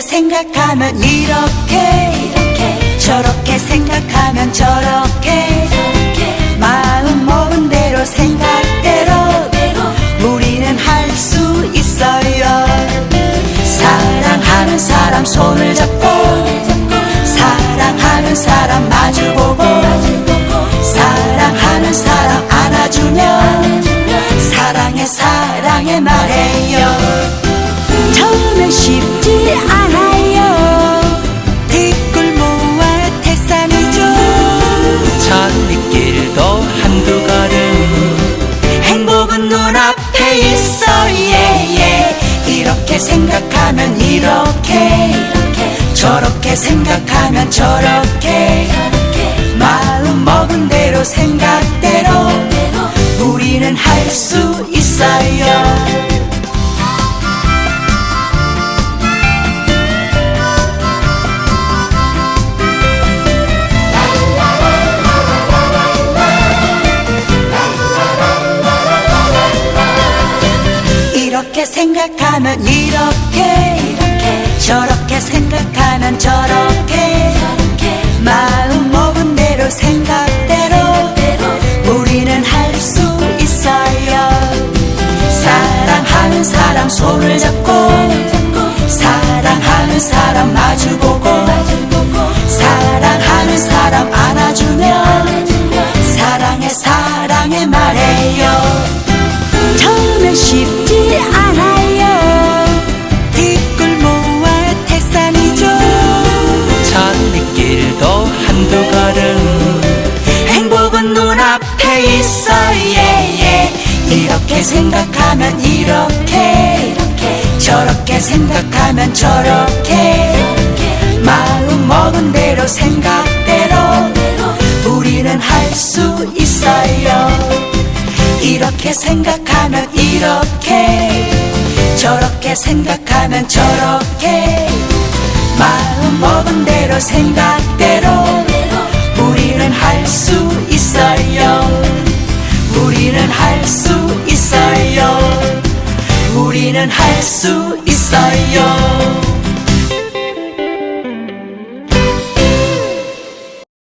생각하면 이렇게 이렇게. 저렇게 생각하면 저렇게. 저렇게. 마음 먹은 대로 생각대로. 대로. 우리는 할 수 있어요. 사랑하는 사람 손을 잡고 잡고. 사랑하는 사람 마주보고 마주보고. 사랑하는 사람 안아주면 안아주면. 사랑해 사랑해 말해요. 처음엔 쉽 생각하면 저렇게 마음 먹은 대로 생각대로 대로 우리는 할 수 있어요. 이렇게 생각하면 이렇게 이렇게 저렇게 저렇게 저렇게 마음 먹은 대로 생각대로 대로 우리는 할 수 있어요. 사랑하는 사람 손을 잡고 잡고 사랑하는 사람 마주보고 마주보고 사랑하는 사람 안아주면 안아주면 사랑해 사랑해 말해요. 처음엔 쉽 이렇게 생각하면 이렇게 이렇게. 저렇게 생각하면 저렇게. 저렇게 마음 먹은 대로 생각대로. 대로 우리는 할 수 있어요. 이렇게 생각하면 이렇게. 저렇게 생각하면 저렇게. 마음 먹은 대로 생각대로. 대로 우리는 할 수 있어요. 우리는 할 수 있어요 우리는 할 수 있어요.